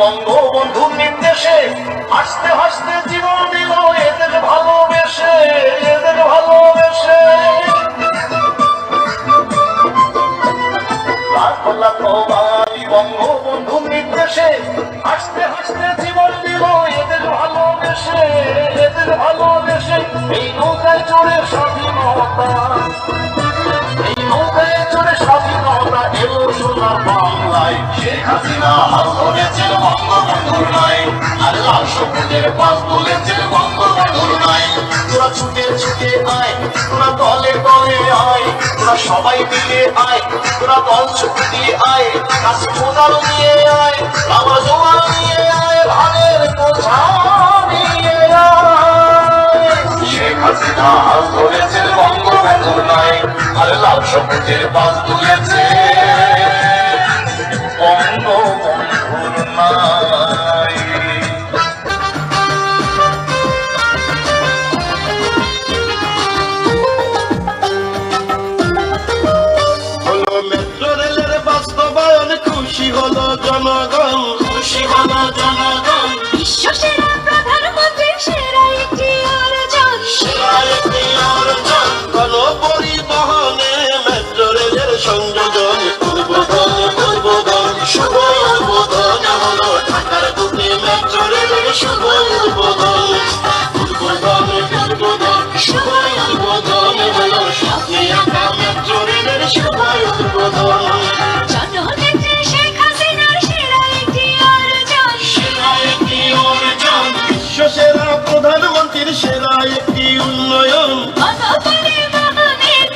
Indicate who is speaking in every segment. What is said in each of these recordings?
Speaker 1: বঙ্গবন্ধুর নির্দেশে হাসতে হাসতে জীবন দিল এদের ভালোবেসে এদের ভালোবেসে। বঙ্গবন্ধুর নির্দেশে হাসতে হাসতে জীবন দিল এদের ভালোবেসে এদের ভালোবেসে এই নৌকায় চড়ে স্বাধীনতা। স্বাধীনতা এলো সোনার বাংলায় শেখ হাসিনা হাত ধরেছিল বঙ্গবন্ধুর নাই আল্লাহ সবুজের পাশ তুলেছিল বঙ্গবন্ধুর নাই তোরা ছুটে ছুটে আয়, তোরা দলে দলে আয়, তোরা সবাই মিলে আয়, তোরা দল ছুটে দিয়ে আয়, কাছে কোদাল নিয়ে আয় আমার জোয়ার নিয়ে আয় ভাগের কোঠা নিয়ে আয়। শেখ হাসিনা হাত ধরেছেন নাই আল্লাহ সবুজের পাশ তুলেছে নাই
Speaker 2: মেট্রো রেলের বাস্তবায়ন খুশি জনগণ খুশি হলো জনগণ
Speaker 3: বিশ্ব
Speaker 2: শুভ উদ্বোধন
Speaker 3: সেরা
Speaker 2: প্রধানমন্ত্রীর সেরা একটি উন্নয়ন
Speaker 3: গণপরিবহনের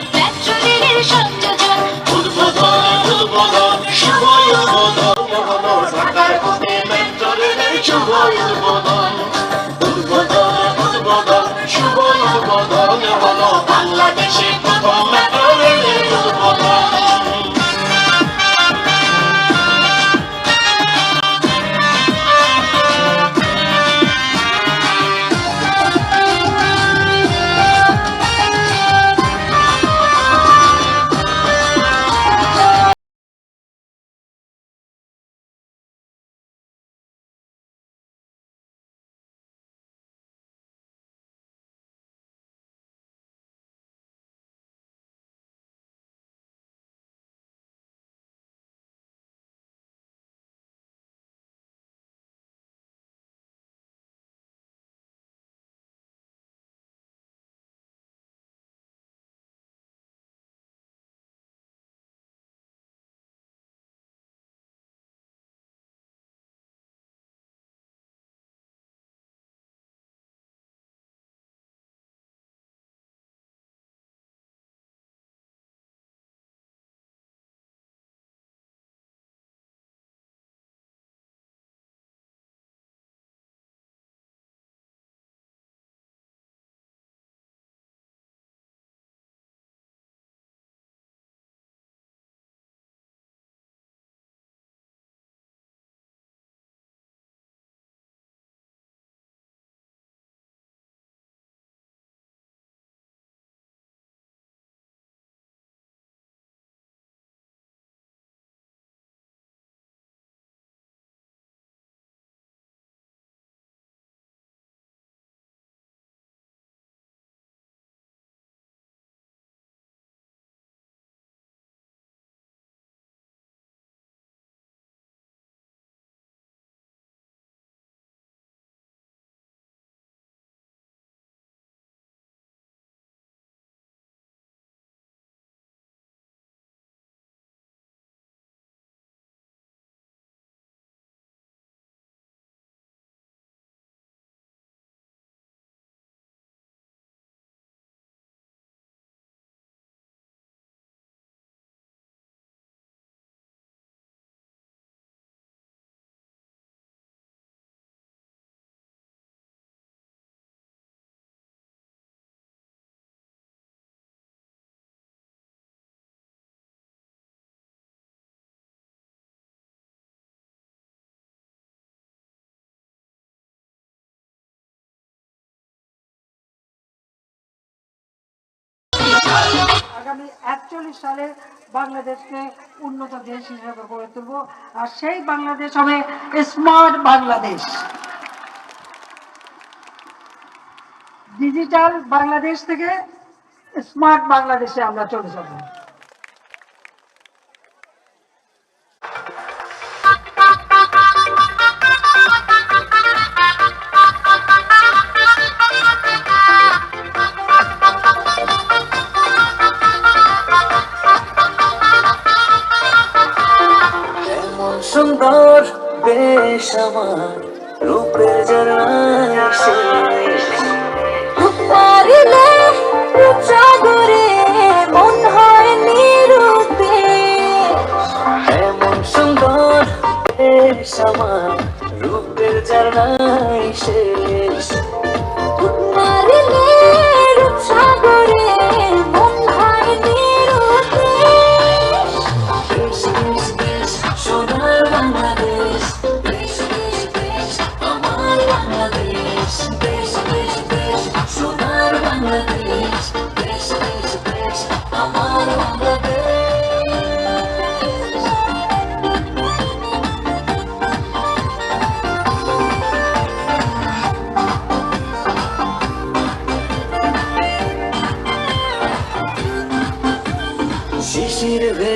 Speaker 4: আগামী একচল্লিশ সালে বাংলাদেশকে উন্নত দেশ হিসেবে গড়ে তুলব। আর সেই বাংলাদেশ হবে স্মার্ট বাংলাদেশ। ডিজিটাল বাংলাদেশ থেকে স্মার্ট বাংলাদেশে আমরা চলে যাব।
Speaker 5: someone.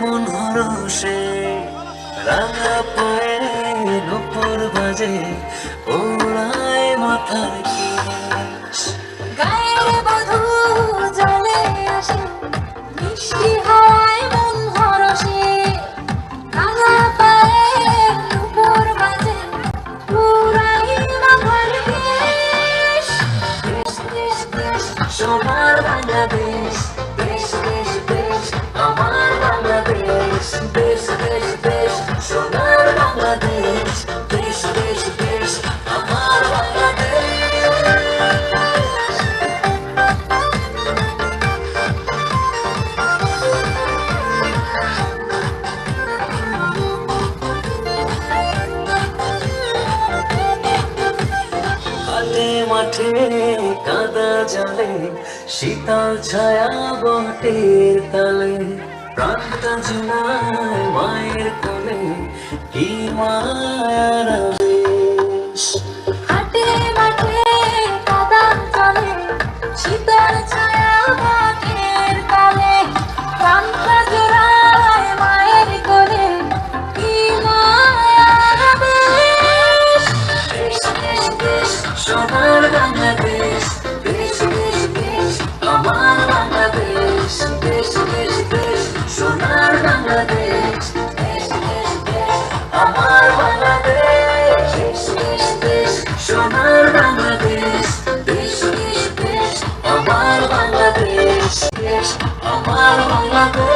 Speaker 5: কেমন হরসে রাঙা পায়ে দুপুর বাজে ওড়ায় মাথার কি ছায়া বটের তালে প্রাণটা ঝুলায় মায়ের কোলে কি মায়ার বেশ Allah, Allah,